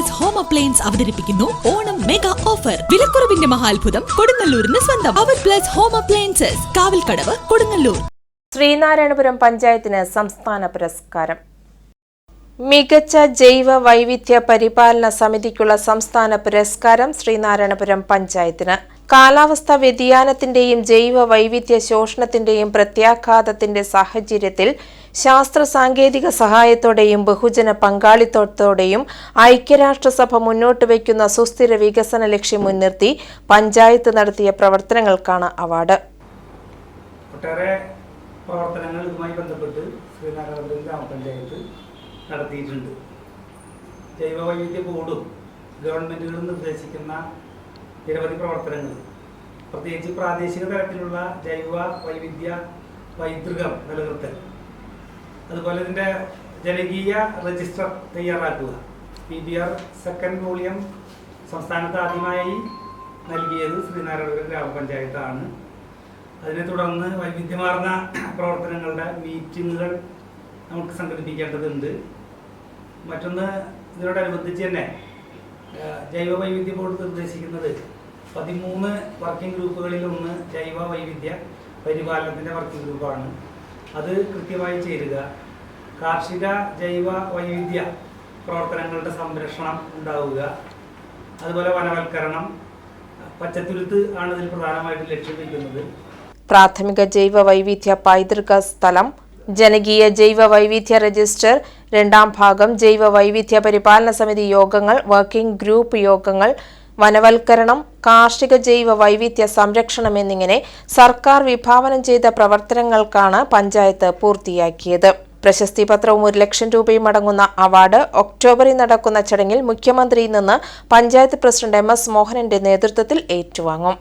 Plus home appliance അവതരിപ്പിക്കുന്നു. Onam mega offer വിലക്കുറവിന്റെ മഹാത്ഭുതം കൊടുങ്ങല്ലൂരിന് സ്വന്തം. അവർ plus home appliances Kavalkadavu Kodungallur. Sreenarayanapuram പഞ്ചായത്തിന് സംസ്ഥാന പുരസ്കാരം. മികച്ച ജൈവ വൈവിധ്യ പരിപാലന സമിതിക്കുള്ള സംസ്ഥാന പുരസ്കാരം ശ്രീനാരായണപുരം പഞ്ചായത്തിന്. കാലാവസ്ഥാ വ്യതിയാനത്തിന്റെയും ജൈവ വൈവിധ്യ ശോഷണത്തിന്റെയും പ്രത്യാഘാതത്തിന്റെ സാഹചര്യത്തിൽ ശാസ്ത്ര സാങ്കേതിക സഹായത്തോടെയും ബഹുജന പങ്കാളിത്തത്തോടെയും ഐക്യരാഷ്ട്രസഭ മുന്നോട്ട് വയ്ക്കുന്ന സുസ്ഥിര വികസന ലക്ഷ്യം മുൻനിർത്തി പഞ്ചായത്ത് നടത്തിയ പ്രവർത്തനങ്ങൾക്കാണ് അവാർഡ്. ഒട്ടേറെ പ്രവർത്തനങ്ങൾ ബന്ധപ്പെട്ട് ശ്രീനാരായണപുരം ഗ്രാമപഞ്ചായത്ത് നടത്തിയിട്ടുണ്ട്. ജൈവവൈവിധ്യ ബോർഡും ഗവൺമെന്റുകളും നിർദ്ദേശിക്കുന്ന നിരവധി പ്രവർത്തനങ്ങൾ. പ്രത്യേകിച്ച് പ്രാദേശിക തലത്തിലുള്ള ജൈവ വൈവിധ്യ പൈതൃകം നിലനിർത്തൽ. അതുപോലെ ഇതിന്റെ ജനകീയ രജിസ്റ്റർ തയ്യാറാക്കുക. P B R second volume സംസ്ഥാനത്ത് ആദ്യമായി നൽകിയത് ശ്രീനാരായണപുരം ഗ്രാമപഞ്ചായത്താണ്. അതിനെ തുടർന്ന് വൈവിധ്യമാർന്ന പ്രവർത്തനങ്ങളുടെ മീറ്റിങ്ങുകൾ നമുക്ക് സംഘടിപ്പിക്കേണ്ടതുണ്ട്. മറ്റൊന്ന് ഇതിനോടനുബന്ധിച്ച് തന്നെ ജൈവ വൈവിധ്യ ബോർഡ് നിർദ്ദേശിക്കുന്നത് പതിമൂന്ന് വർക്കിംഗ് ഗ്രൂപ്പുകളിൽ ഒന്ന് ജൈവ വൈവിധ്യ പരിപാലനത്തിന്റെ വർക്കിംഗ് ഗ്രൂപ്പാണ് അത് കൃത്യമായി ചേരുക. കാർഷിക ജൈവ വൈവിധ്യ പ്രവർത്തനങ്ങളുടെ സംരക്ഷണം ഉണ്ടാവുക. അതുപോലെ വനവൽക്കരണം പച്ചത്തുരുത്ത് ആണ് ഇതിൽ പ്രധാനമായിട്ട് ലക്ഷ്യം വയ്ക്കുന്നത് പ്രാഥമിക ജൈവ വൈവിധ്യ പൈതൃക സ്ഥലം ജനകീയ ജൈവ വൈവിധ്യ രജിസ്റ്റർ രണ്ടാം ഭാഗം ജൈവ വൈവിധ്യ പരിപാലന സമിതി യോഗങ്ങൾ വർക്കിംഗ് ഗ്രൂപ്പ് യോഗങ്ങൾ വനവൽക്കരണം കാർഷിക ജൈവ വൈവിധ്യ സംരക്ഷണം എന്നിങ്ങനെ സർക്കാർ വിഭാവനം ചെയ്ത പ്രവർത്തനങ്ങൾക്കാണ് പഞ്ചായത്ത് പൂർത്തിയാക്കിയത്. പ്രശസ്തി പത്രവും ഒരു ലക്ഷം രൂപയും അടങ്ങുന്ന അവാർഡ് ഒക്ടോബറിൽ നടക്കുന്ന ചടങ്ങിൽ മുഖ്യമന്ത്രിയിൽ നിന്ന് പഞ്ചായത്ത് പ്രസിഡന്റ് എം എസ് മോഹനന്റെ നേതൃത്വത്തിൽ ഏറ്റുവാങ്ങും.